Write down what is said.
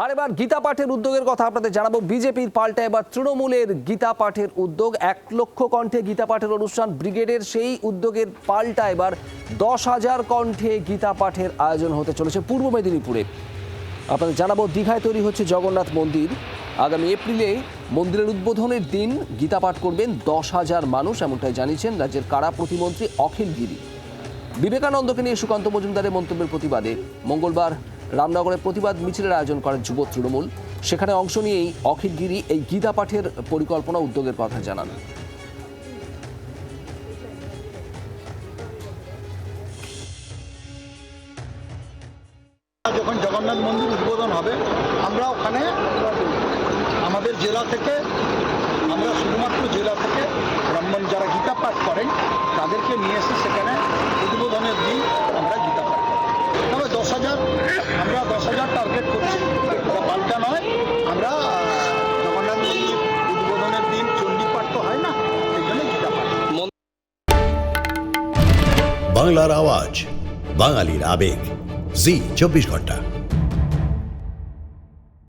আর এবার গীতা পাঠের উদ্যোগের কথা আপনাদের জানাব। বিজেপির পাল্টা এবার তৃণমূলের গীতা পাঠের উদ্যোগ। এক লক্ষ কণ্ঠে গীতা পাঠের অনুষ্ঠান, ব্রিগেডের সেই উদ্যোগের পাল্টা এবার দশ হাজার কণ্ঠে গীতা পাঠের আয়োজন হতে চলেছে পূর্ব মেদিনীপুরে। আপনাদের জানাব, দীঘায় তৈরি হচ্ছে জগন্নাথ মন্দির। আগামী এপ্রিলে মন্দিরের উদ্বোধনের দিন গীতা পাঠ করবেন দশ হাজার মানুষ, এমনটাই জানিয়েছেন রাজ্যের কারা প্রতিমন্ত্রী অখিল গিরি। বিবেকানন্দকে নিয়ে সুকান্ত মজুমদারের মন্তব্যের প্রতিবাদে মঙ্গলবার রামনগরে প্রতিবাদ মিছিলের আয়োজন করেন যুব তৃণমূল। সেখানে অংশ নিয়েই অখিল গিরি এই গীতা পাঠের পরিকল্পনা উদ্যোগের কথা জানান। যখন জগন্নাথ মন্দির উদ্বোধন হবে, আমরা ওখানে আমাদের জেলা থেকে আমরা শুধুমাত্র জেলা থেকে ব্রাহ্মণ যারা গীতা পাঠ করেন তাদেরকে নিয়ে এসে সেখানে উদ্বোধনের দিন আমরা গীতা পাঠ করি তবে দশ হাজার আমরা দশ হাজার টার্গেট করছি। পাল্টা নয়। আমরা তো হয় না বাংলার আওয়াজ, বাঙালির আবেগ। জি, চব্বিশ ঘণ্টা।